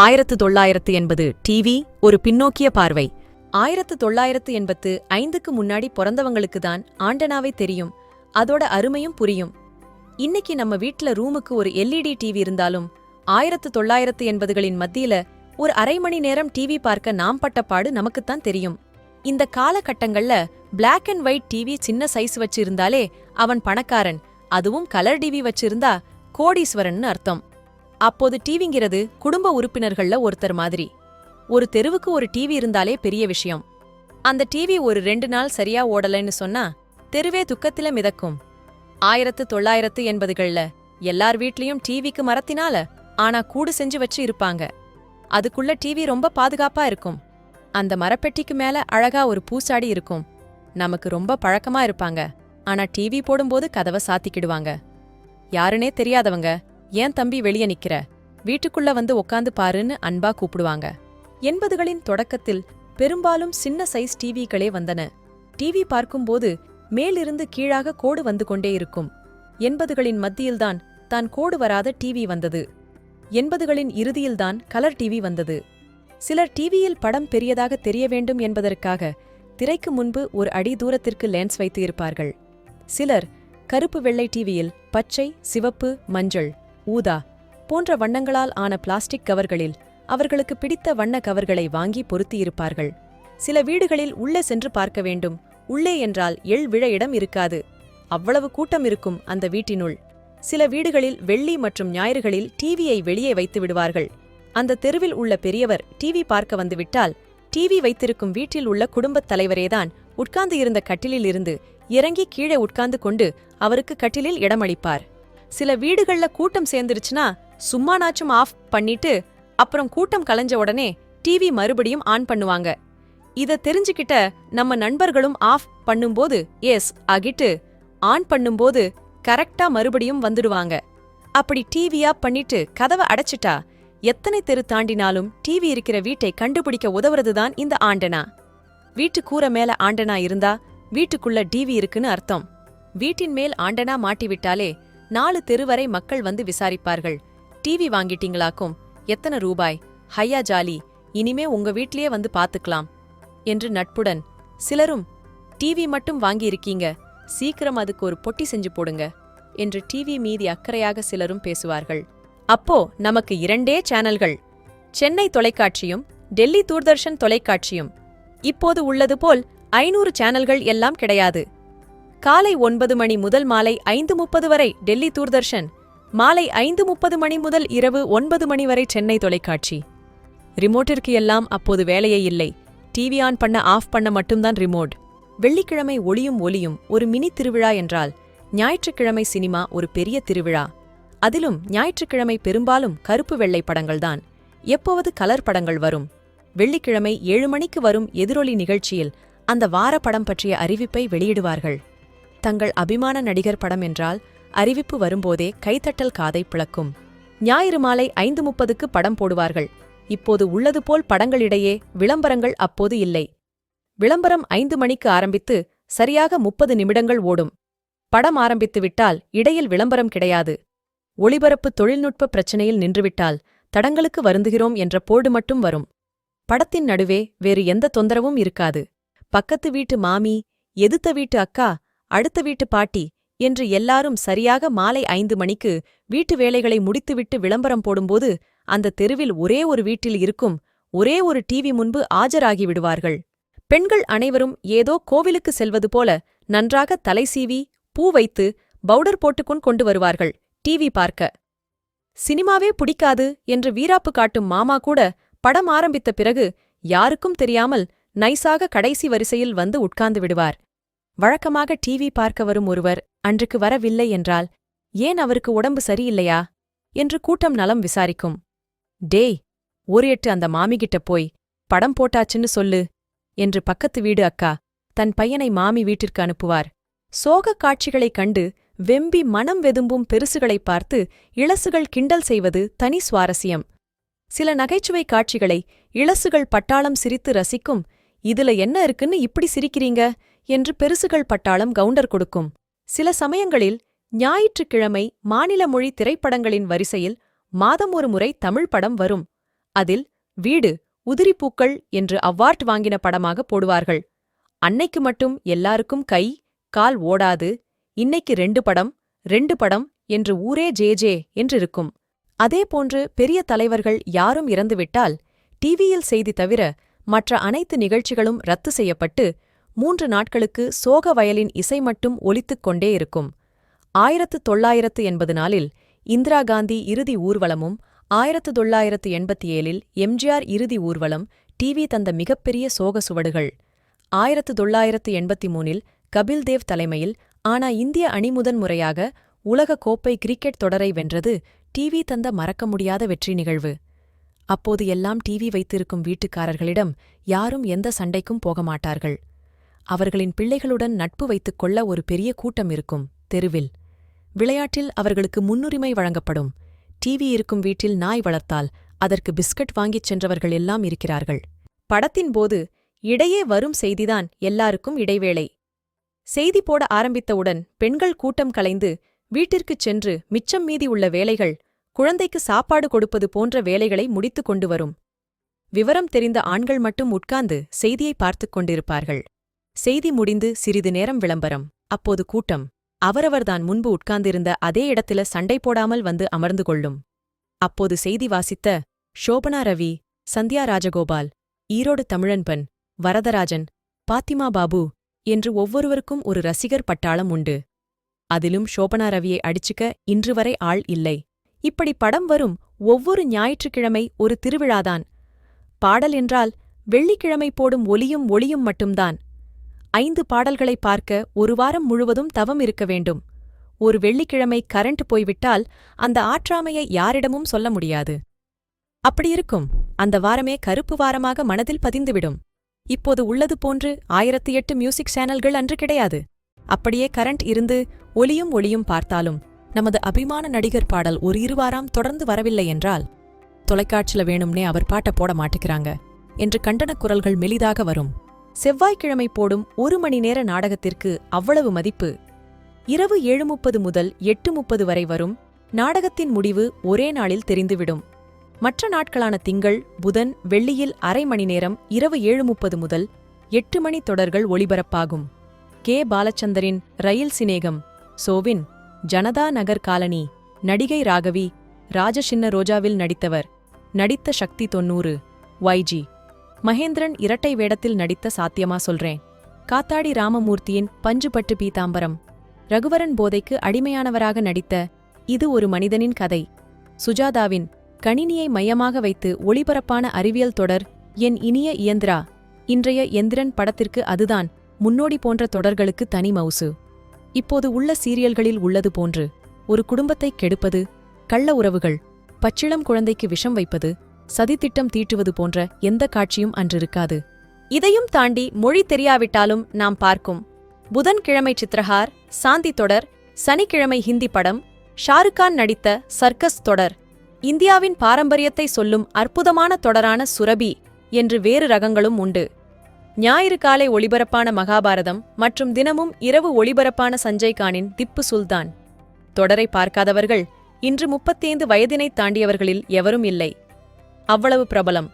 ஆயிரத்து தொள்ளாயிரத்து எண்பது டிவி ஒரு பின்னோக்கிய பார்வை. ஆயிரத்து தொள்ளாயிரத்து எண்பத்து ஐந்துக்கு முன்னாடி பிறந்தவங்களுக்கு தான் ஆண்டனாவே தெரியும். அதோட அருமையும் புரியும். இன்னைக்கு நம்ம வீட்ல ரூமுக்கு ஒரு எல்இடி டிவி இருந்தாலும் ஆயிரத்து தொள்ளாயிரத்து எண்பதுகளின் மத்தியில ஒரு அரை மணி நேரம் டிவி பார்க்க நாம் பட்ட பாடு நமக்குத்தான் தெரியும். இந்த காலகட்டங்கள்ல பிளாக் அண்ட் ஒயிட் டிவி சின்ன சைஸ் வச்சிருந்தாலே அவன் பணக்காரன் அதுவும் கலர் டிவி வச்சிருந்தா கோடீஸ்வரன்னு அர்த்தம். அப்போது டிவிங்கிறது குடும்ப உறுப்பினர்கள்ல ஒருத்தர் மாதிரி. ஒரு தெருவுக்கு ஒரு டிவி இருந்தாலே பெரிய விஷயம். அந்த டிவி ஒரு ரெண்டு நாள் சரியா ஓடலைன்னு சொன்னா தெருவே துக்கத்தில மிதக்கும். ஆயிரத்து தொள்ளாயிரத்து எண்பதுகள்ல எல்லார் வீட்லயும் டிவிக்கு மரத்தினால ஆனா கூடு செஞ்சு வச்சு இருப்பாங்க. அதுக்குள்ள டிவி ரொம்ப பாதுகாப்பா இருக்கும். அந்த மரப்பெட்டிக்கு மேல அழகா ஒரு பூசாடி இருக்கும். நமக்கு ரொம்ப பழக்கமா இருப்பாங்க. ஆனா டிவி போடும்போது கதவை சாத்திக்கிடுவாங்க. யாருனே தெரியாதவங்க ஏன் தம்பி வெளிய நிக்கிற? வீட்டுக்குள்ள வந்து உக்காந்து பாருன்னு அன்பா கூப்பிடுவாங்க. எண்பதுகளின் தொடக்கத்தில் பெரும்பாலும் சின்ன சைஸ் டிவிகளே வந்தன. டிவி பார்க்கும்போது மேலிருந்து கீழாக கோடு வந்து கொண்டே இருக்கும். எண்பதுகளின் மத்தியில்தான் தான் கோடு வராத டிவி வந்தது. எண்பதுகளின் இறுதியில்தான் கலர் டிவி வந்தது. சிலர் டிவியில் படம் பெரியதாக தெரிய வேண்டும் என்பதற்காக திரைக்கு முன்பு ஒரு அடி தூரத்திற்கு லென்ஸ் வைத்து இருப்பார்கள். சிலர் கருப்பு வெள்ளை டிவியில் பச்சை சிவப்பு மஞ்சள். ஊதா போன்ற வண்ணங்களால் ஆன பிளாஸ்டிக் கவர்களில் அவர்களுக்கு பிடித்த வண்ண கவர்களை வாங்கி பொருத்தியிருப்பார்கள். சில வீடுகளில் உள்ளே சென்று பார்க்க வேண்டும். உள்ளே என்றால் எள் விழ இடம் இருக்காது. அவ்வளவு கூட்டம் இருக்கும் அந்த வீட்டினுள். சில வீடுகளில் வெள்ளி மற்றும் ஞாயிறுகளில் டிவியை வெளியே வைத்து விடுவார்கள். அந்த தெருவில் உள்ள பெரியவர் டிவி பார்க்க வந்துவிட்டால் டிவி வைத்திருக்கும் வீட்டில் உள்ள குடும்பத் தலைவரேதான் உட்கார்ந்து இருந்த கட்டிலில் இருந்து இறங்கி கீழே உட்கார்ந்து கொண்டு அவருக்கு கட்டிலில் இடமளிப்பார். சில வீடுகள்ல கூட்டம் சேர்ந்துருச்சுன்னா சும்மானாச்சும் ஆஃப் பண்ணிட்டு அப்புறம் கூட்டம் கலைஞ்ச உடனே டிவி மறுபடியும் ஆன் பண்ணுவாங்க. இத தெரிஞ்சுக்கிட்ட நம்ம நண்பர்களும் ஆஃப் பண்ணும்போது எஸ் ஆகிட்டு ஆன் பண்ணும்போது கரெக்டா மறுபடியும் வந்துடுவாங்க. அப்படி டிவியா பண்ணிட்டு கதவை அடைச்சிட்டா எத்தனை தெரு தாண்டினாலும் டிவி இருக்கிற வீட்டை கண்டுபிடிக்க உதவுறதுதான் இந்த ஆண்டனா. வீட்டு கூரை மேல ஆண்டனா இருந்தா வீட்டுக்குள்ள டிவி இருக்குன்னு அர்த்தம். வீட்டின் மேல் ஆண்டனா மாட்டிவிட்டாலே நாலு தெருவரை மக்கள் வந்து விசாரிப்பார்கள். டிவி வாங்கிட்டீங்களாக்கும்? எத்தனை ரூபாய்? ஹையா ஜாலி இனிமே உங்க வீட்லயே வந்து பாத்துக்கலாம் என்று நட்புடன் சிலரும் டிவி மட்டும் வாங்கியிருக்கீங்க சீக்கிரம் அதுக்கு ஒரு பொட்டி செஞ்சு போடுங்க என்று டிவி மீதி அக்கறையாக சிலரும் பேசுவார்கள். அப்போ நமக்கு இரண்டே சேனல்கள் சென்னை தொலைக்காட்சியும் டெல்லி தூர்தர்ஷன் தொலைக்காட்சியும். இப்போது உள்ளது போல் ஐநூறு சேனல்கள் எல்லாம் கிடையாது. காலை ஒன்பது மணி முதல் மாலை ஐந்து முப்பது வரை டெல்லி தூர்தர்ஷன் மாலை ஐந்து முப்பது மணி முதல் இரவு ஒன்பது மணி வரை சென்னை தொலைக்காட்சி. ரிமோட்டிற்கு எல்லாம் அப்போது வேலையே இல்லை. டிவி ஆன் பண்ண ஆஃப் பண்ண மட்டும்தான் ரிமோட். வெள்ளிக்கிழமை ஒளியும் ஒலியும் ஒரு மினி திருவிழா என்றால் ஞாயிற்றுக்கிழமை சினிமா ஒரு பெரிய திருவிழா. அதிலும் ஞாயிற்றுக்கிழமை பெரும்பாலும் கருப்பு வெள்ளை படங்கள்தான் எப்போவது கலர் படங்கள் வரும். வெள்ளிக்கிழமை ஏழு மணிக்கு வரும் எதிரொலி நிகழ்ச்சியில் அந்த வார படம் பற்றிய அறிவிப்பை வெளியிடுவார்கள். தங்கள் அபிமான நடிகர் படம் என்றால் அறிவிப்பு வரும்போதே கைத்தட்டல் காதை பிளக்கும். ஞாயிறு மாலை ஐந்து முப்பதுக்கு படம் போடுவார்கள். இப்போது உள்ளது போல் படங்களிடையே விளம்பரங்கள் அப்போது இல்லை. விளம்பரம் ஐந்து மணிக்கு ஆரம்பித்து சரியாக முப்பது நிமிடங்கள் ஓடும். படம் ஆரம்பித்து விட்டால் இடையில் விளம்பரம் கிடையாது. ஒளிபரப்பு தொழில்நுட்ப பிரச்சனையில் நின்றுவிட்டால் தடங்களுக்கு வருந்துகிறோம் என்ற போடு மட்டும் வரும். படத்தின் நடுவே வேறு எந்த தொந்தரவும் இருக்காது. பக்கத்து வீட்டு மாமி எதுத்த வீட்டு அக்கா அடுத்த வீட்டு பாட்டி என்று எல்லாரும் சரியாக மாலை ஐந்து மணிக்கு வீட்டு வேலைகளை முடித்துவிட்டு விளம்பரம் போடும்போது அந்த தெருவில் ஒரே ஒரு வீட்டில் இருக்கும் ஒரே ஒரு டிவி முன்பு ஆஜராகி விடுவார்கள். பெண்கள் அனைவரும் ஏதோ கோவிலுக்கு செல்வது போல நன்றாக தலை சீவி பூ வைத்து பவுடர் போட்டுக்கொண்டு கொண்டு வருவார்கள் டிவி பார்க்க. சினிமாவே பிடிக்காது என்று வீராப்பு காட்டும் மாமா கூட படம் ஆரம்பித்த பிறகு யாருக்கும் தெரியாமல் நைஸாக கடைசி வரிசையில் வந்து உட்கார்ந்து விடுவார். வழக்கமாக டிவி பார்க்க வரும் ஒருவர் அன்றுக்கு வரவில்லை என்றால் ஏன் அவருக்கு உடம்பு சரியில்லையா? என்று கூட்டம் நலம் விசாரிக்கும். டேய் ஒரு எட்டு அந்த மாமிகிட்ட போய் படம் போட்டாச்சுன்னு சொல்லு என்று பக்கத்து வீடு அக்கா தன் பையனை மாமி வீட்டிற்கு அனுப்புவார். சோகக் காட்சிகளைக் கண்டு வெம்பி மனம் வெதும்பும் பெருசுகளைப் பார்த்து இளசுகள் கிண்டல் செய்வது தனி சுவாரஸ்யம். சில நகைச்சுவை காட்சிகளை இளசுகள் பட்டாளம் சிரித்து ரசிக்கும் இதுல என்ன இருக்குன்னு இப்படி சிரிக்கிறீங்க? என்று பெருசுகள் பட்டாளம் கவுண்டர் கொடுக்கும். சில சமயங்களில் ஞாயிற்றுக்கிழமை மாநில மொழி திரைப்படங்களின் வரிசையில் மாதம் ஒரு முறை தமிழ் படம் வரும். அதில் வீடு உதிரிப்பூக்கள் என்று அவார்ட் வாங்கின படமாக போடுவார்கள். அன்னைக்கு மட்டும் எல்லாருக்கும் கை கால் ஓடாது. இன்னைக்கு ரெண்டு படம் ரெண்டு படம் என்று ஊரே ஜே ஜே என்றிருக்கும். அதேபோன்று பெரிய தலைவர்கள் யாரும் இறந்துவிட்டால் டிவியில் செய்தி தவிர மற்ற அனைத்து நிகழ்ச்சிகளும் ரத்து செய்யப்பட்டு மூன்று நாட்களுக்கு சோக வயலின் இசை மட்டும் ஒலித்துக் கொண்டே இருக்கும். ஆயிரத்து தொள்ளாயிரத்து எண்பது நாளில் இந்திரா காந்தி இறுதி ஊர்வலமும் ஆயிரத்து தொள்ளாயிரத்து எண்பத்தி ஏழில் எம்ஜிஆர் இறுதி ஊர்வலம் டிவி தந்த மிகப்பெரிய சோக சுவடுகள். ஆயிரத்து தொள்ளாயிரத்து எண்பத்தி மூனில் கபில் தேவ் தலைமையில் ஆனா இந்திய அணி முதன் முறையாக உலக கோப்பை கிரிக்கெட் தொடரை வென்றது டிவி தந்த மறக்க முடியாத வெற்றி நிகழ்வு. அப்போது எல்லாம் டிவி வைத்திருக்கும் வீட்டுக்காரர்களிடம் யாரும் எந்த சண்டைக்கும் போக மாட்டார்கள் அவர்களின் பிள்ளைகளுடன் நட்பு வைத்துக் கொள்ள ஒரு பெரிய கூட்டம் இருக்கும். தெருவில். விளையாட்டில் அவர்களுக்கு முன்னுரிமை வழங்கப்படும். டிவி இருக்கும் வீட்டில் நாய் வளர்த்தால் அதற்கு பிஸ்கட் வாங்கிச் சென்றவர்கள் எல்லாம் இருக்கிறார்கள். படத்தின் போது இடையே வரும் செய்திதான் எல்லாருக்கும் இடைவேளை. செய்தி போட ஆரம்பித்தவுடன் பெண்கள் கூட்டம் கலைந்து வீட்டிற்குச் சென்று மிச்சம் மீதி உள்ள வேலைகள் குழந்தைக்கு சாப்பாடு கொடுப்பது போன்ற வேலைகளை முடித்துக் கொண்டு வரும். விவரம் தெரிந்த ஆண்கள் மட்டும் உட்கார்ந்து செய்தியை பார்த்துக் கொண்டிருப்பார்கள். செய்தி முடிந்து சிறிது நேரம் விளம்பரம். அப்போது கூட்டம். அவரவர்தான் முன்பு உட்கார்ந்திருந்த அதே இடத்துல சண்டை போடாமல் வந்து அமர்ந்து கொள்ளும். அப்போது செய்தி வாசித்த ஷோபனா ரவி சந்தியா ராஜகோபால் ஈரோடு தமிழன்பன் வரதராஜன் பாத்திமா பாபு என்று ஒவ்வொருவருக்கும் ஒரு ரசிகர் பட்டாளம் உண்டு. அதிலும் ஷோபனா ரவியை அடிச்சுக்க இன்று வரை ஆள் இல்லை. இப்படி படம் வரும் ஒவ்வொரு ஞாயிற்றுக்கிழமை ஒரு திருவிழாதான். பாடல் என்றால் வெள்ளிக்கிழமை போடும் ஒலியும் ஒளியும் மட்டும்தான். ஐந்து பாடல்களை பார்க்க ஒரு வாரம் முழுவதும் தவம் இருக்க வேண்டும். ஒரு வெள்ளிக்கிழமை கரண்ட் போய்விட்டால் அந்த ஆற்றாமையை யாரிடமும் சொல்ல முடியாது. அப்படியிருக்கும் அந்த வாரமே கருப்பு வாரமாக மனதில் பதிந்துவிடும். இப்போது உள்ளது போன்று ஆயிரத்தி எட்டு மியூசிக் சேனல்கள் அன்று கிடையாது. அப்படியே கரண்ட் இருந்து ஒலியும் ஒளியும் பார்த்தாலும் நமது அபிமான நடிகர் பாடல் ஒரு இருவாராம் தொடர்ந்து வரவில்லை என்றால் தொலைக்காட்சில வேணும்னே அவர் பாட்ட போட மாட்டேங்கிறாங்க என்று கண்டனக் குரல்கள் மெலிதாக வரும். செவ்வாய்க்கிழமை போடும் ஒரு மணி நேர நாடகத்திற்கு அவ்வளவு மதிப்பு. இரவு ஏழு முப்பது முதல் எட்டு முப்பது வரை வரும் நாடகத்தின் முடிவு ஒரே நாளில் தெரிந்துவிடும். மற்ற நாட்களான திங்கள் புதன் வெள்ளியில் அரை மணி நேரம் இரவு ஏழு முப்பது முதல் எட்டு மணி தொடர்கள் ஒளிபரப்பாகும். கே. பாலச்சந்தரின் ரயில் சிநேகம் சோவின் ஜனதா நகர் காலனி நடிகை ராகவி ராஜசின்ன ரோஜாவில் நடித்தவர் நடித்த சக்தி தொன்னூறு ஒய்ஜி மகேந்திரன் இரட்டை வேடத்தில் நடித்த சாத்தியமா சொல்றேன். காத்தாடி ராமமூர்த்தியின் பஞ்சுபட்டு பீதாம்பரம். ரகுவரன் போதைக்கு அடிமையானவராக நடித்த இது ஒரு மனிதனின் கதை. சுஜாதாவின் கணினியை மையமாக வைத்து ஒளிபரப்பான அறிவியல் தொடர் என் இனிய இயந்திரா. இன்றைய எந்திரன் படத்திற்கு அதுதான் முன்னோடி போன்ற தொடர்களுக்கு தனி மவுசு. இப்போது உள்ள சீரியல்களில் உள்ளது போன்று ஒரு குடும்பத்தை கெடுப்பது கள்ள உறவுகள் பச்சிளம் குழந்தைக்கு விஷம் வைப்பது சதித்திட்டம் தீட்டுவது போன்ற எந்த காட்சியும் அன்றிருக்காது. இதையும் தாண்டி மொழி தெரியாவிட்டாலும் நாம் பார்க்கும். புதன்கிழமை சித்திரஹார் சாந்தி தொடர் சனிக்கிழமை ஹிந்தி படம் ஷாருக்கான் நடித்த சர்க்கஸ் தொடர். இந்தியாவின் பாரம்பரியத்தை சொல்லும் அற்புதமான தொடரான சுரபி என்று வேறு ரகங்களும் உண்டு. ஞாயிறு காலை ஒளிபரப்பான மகாபாரதம் மற்றும் தினமும் இரவு ஒளிபரப்பான சஞ்சய் கானின் திப்பு சுல்தான். தொடரை பார்க்காதவர்கள் இன்று முப்பத்தைந்து வயதினைத் தாண்டியவர்களில் எவரும் இல்லை. அவ்வளவு பிரபலம்.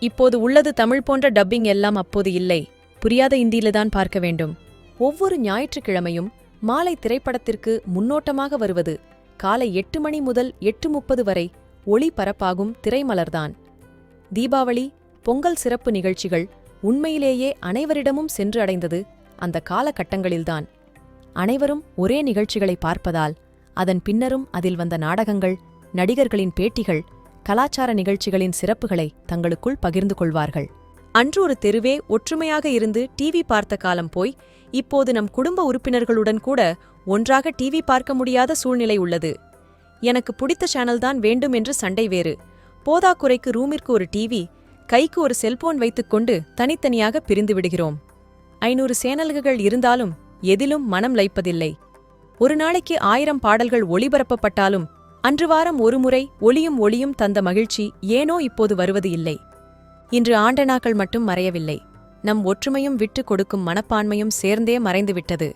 இப்போது உள்ளது தமிழ் போன்ற டப்பிங் எல்லாம் அப்போது இல்லை. புரியாத இந்தியில்தான் பார்க்க வேண்டும். ஒவ்வொரு ஞாயிற்றுக்கிழமையும் மாலை திரைப்படத்திற்கு முன்னோட்டமாக வருவது காலை எட்டு மணி முதல் எட்டு முப்பது வரை ஒளிபரப்பாகும் திரைமலர்தான். தீபாவளி பொங்கல் சிறப்பு நிகழ்ச்சிகள் உண்மையிலேயே அனைவரிடமும் சென்று அடைந்தது அந்த காலகட்டங்களில்தான். அனைவரும் ஒரே நிகழ்ச்சிகளை பார்ப்பதால் அதன் பின்னரும் அதில் வந்த நாடகங்கள் நடிகர்களின் பேட்டிகள் கலாச்சார நிகழ்ச்சிகளின் சிறப்புகளை தங்களுக்குள் பகிர்ந்து கொள்வார்கள். அன்று ஒரு தெருவே ஒற்றுமையாக இருந்து டிவி பார்த்த காலம் போய் இப்போது நம் குடும்ப உறுப்பினர்களுடன் கூட ஒன்றாக டிவி பார்க்க முடியாத சூழ்நிலை உள்ளது. எனக்கு பிடித்த சேனல்தான் வேண்டும் என்று சண்டை வேறு. போதாக்குறைக்கு ரூமிற்கு ஒரு டிவி கைக்கு ஒரு செல்போன் வைத்துக்கொண்டு தனித்தனியாக பிரிந்து விடுகிறோம். ஐநூறு சேனல்கள் இருந்தாலும் எதிலும் மனம் லைப்பதில்லை. ஒரு நாளைக்கு ஆயிரம் பாடல்கள் ஒளிபரப்பப்பட்டாலும் அன்று வாரம் ஒருமுறை ஒளியும் ஒளியும் தந்த மகிழ்ச்சி ஏனோ இப்போது வருவது இல்லை. இன்று ஆண்டனாக்கள் மட்டும் மறையவில்லை. நம் ஒற்றுமையும் விட்டுக் கொடுக்கும் மனப்பான்மையும் சேர்ந்தே மறைந்துவிட்டது.